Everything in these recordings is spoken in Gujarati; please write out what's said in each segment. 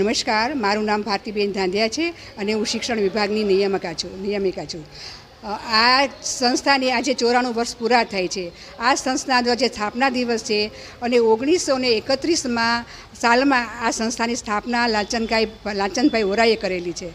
નમસ્કાર. મારું નામ ભારતીબેન ધાંધિયા છે અને હું શિક્ષણ વિભાગની નિયામકા છું, નિયમિકા છું. આ સંસ્થાની આજે ચોરાણું વર્ષ પૂરા થાય છે. આ સંસ્થાનો જે સ્થાપના દિવસ છે અને ઓગણીસો ને એકત્રીસમાં સાલમાં આ સંસ્થાની સ્થાપના લાલચંદભાઈ લાલચંદભાઈ ઓરાએ કરેલી છે.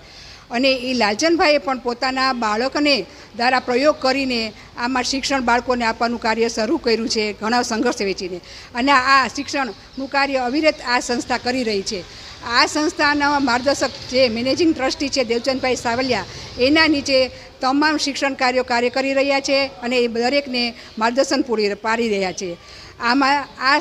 અને એ લાલચંદભાઈએ પણ પોતાના બાળકને દ્વારા પ્રયોગ કરીને આમાં શિક્ષણ બાળકોને આપવાનું કાર્ય શરૂ કર્યું છે, ઘણા સંઘર્ષ વેચીને. અને આ શિક્ષણનું કાર્ય અવિરત આ સંસ્થા કરી રહી છે. આ સંસ્થાના માર્ગદર્શક જે મેનેજિંગ ટ્રસ્ટી છે દેવચંદભાઈ સાવલિયા, એના નીચે તમામ શિક્ષણ કાર્યો કાર્ય કરી રહ્યા છે અને એ દરેકને માર્ગદર્શન પૂરી પાડી રહ્યા છે. આમાં આ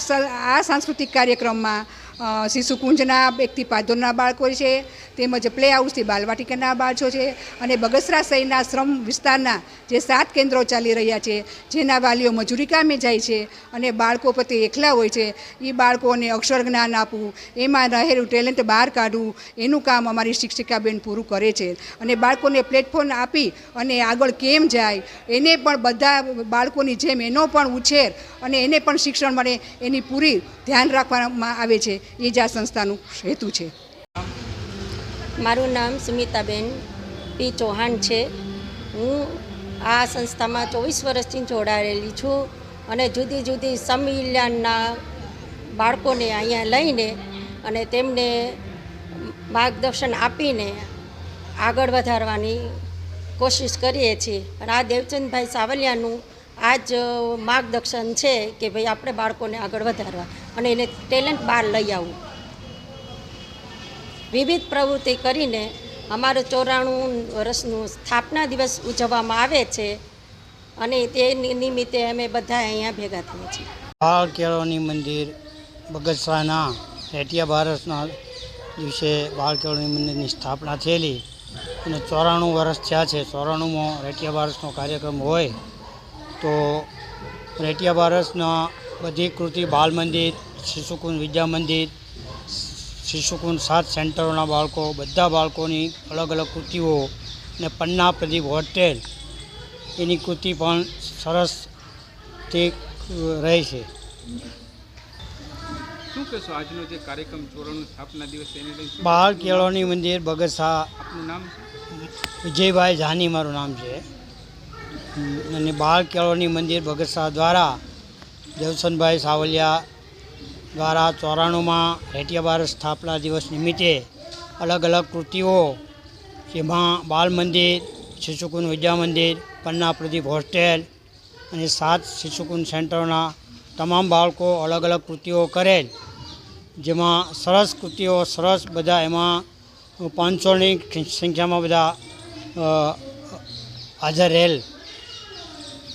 આ સાંસ્કૃતિક કાર્યક્રમમાં શિશુકુંજના એકથી પાધોરના બાળકો છે, તેમજ પ્લે હાઉસથી બાલવાટિકાના બાળકો છે અને બગસરા શહેરના શ્રમ વિસ્તારના જે સાત કેન્દ્રો ચાલી રહ્યા છે, જેના વાલીઓ મજૂરી કામે જાય છે અને બાળકો પ્રત્યે એકલા હોય છે એ બાળકોને અક્ષર જ્ઞાન આપવું, એમાં રહેલું ટેલેન્ટ બહાર કાઢવું, એનું કામ અમારી શિક્ષિકાબેન પૂરું કરે છે અને બાળકોને પ્લેટફોર્મ આપી અને આગળ કેમ જાય, એને પણ બધા બાળકોની જેમ એનો પણ ઉછેર અને એને પણ શિક્ષણ મળે એની પૂરી ધ્યાન રાખવામાં આવે છે. એ જ આ સંસ્થાનું હેતુ છે. મારું નામ સુમિતાબેન પી ચૌહાણ છે. હું આ સંસ્થામાં ચોવીસ વર્ષથી જોડાયેલી છું અને જુદી જુદી સમિલ્યાનના બાળકોને અહીંયા લઈને અને તેમને માર્ગદર્શન આપીને આગળ વધારવાની કોશિશ કરીએ છીએ. અને આ દેવચંદભાઈ સાવલિયાનું આ જ માર્ગદર્શન છે કે ભાઈ આપણે બાળકોને આગળ વધારવા અને એને ટેલેન્ટ બહાર લઈ આવવું. વિવિધ પ્રવૃત્તિ કરીને અમારો ચોરાણું વર્ષનું સ્થાપના દિવસ ઉજવવામાં આવે છે અને તે નિમિત્તે અમે બધા અહીંયા ભેગા થઈએ છીએ. બાળ કેળવણી મંદિર, બગસરાના રેટિયા ભારતના દિવસે બાળ કેળવણી મંદિરની સ્થાપના થયેલી અને ચોરાણું વર્ષ થયા છે. ચોરાણુંમાં રેટિયા બારસનો કાર્યક્રમ હોય તો રેટિયા બારસના બધી કૃતિ બાલ મંદિર શિશુકુંજ વિદ્યા મંદિર શિશુકુંજ સાત સેન્ટરોના બાળકો બધા બાળકોની અલગ અલગ કૃતિઓ અને પન્ના પ્રદીપ હોટેલ એની કૃતિ પણ સરસ તે રહે છે. શું કહેશો આજનો જે કાર્યક્રમ ચોરાણું સ્થાપના દિવસ એને બાળ કેળવણી મંદિર બગસા આપનું નામ વિજયભાઈ જાની મારું નામ છે. અને બાળ કેળવણી મંદિર બગસા દ્વારા, દેવસનભાઈ સાવલિયા દ્વારા ચોરાણુંમાં રેટિયા બાર સ્થાપના દિવસ નિમિત્તે અલગ અલગ કૃતિઓ, જેમાં બાલ મંદિર શિશુકુન વિદ્યા મંદિર, પન્ના પ્રદીપ હોસ્ટેલ અને સાત શિશુકુન સેન્ટરોના તમામ બાળકો અલગ અલગ કૃતિઓ કરેલ, જેમાં સરસ કૃતિઓ, સરસ બધા એમાં પાંચસોની સંખ્યામાં બધા હાજર રહેલ.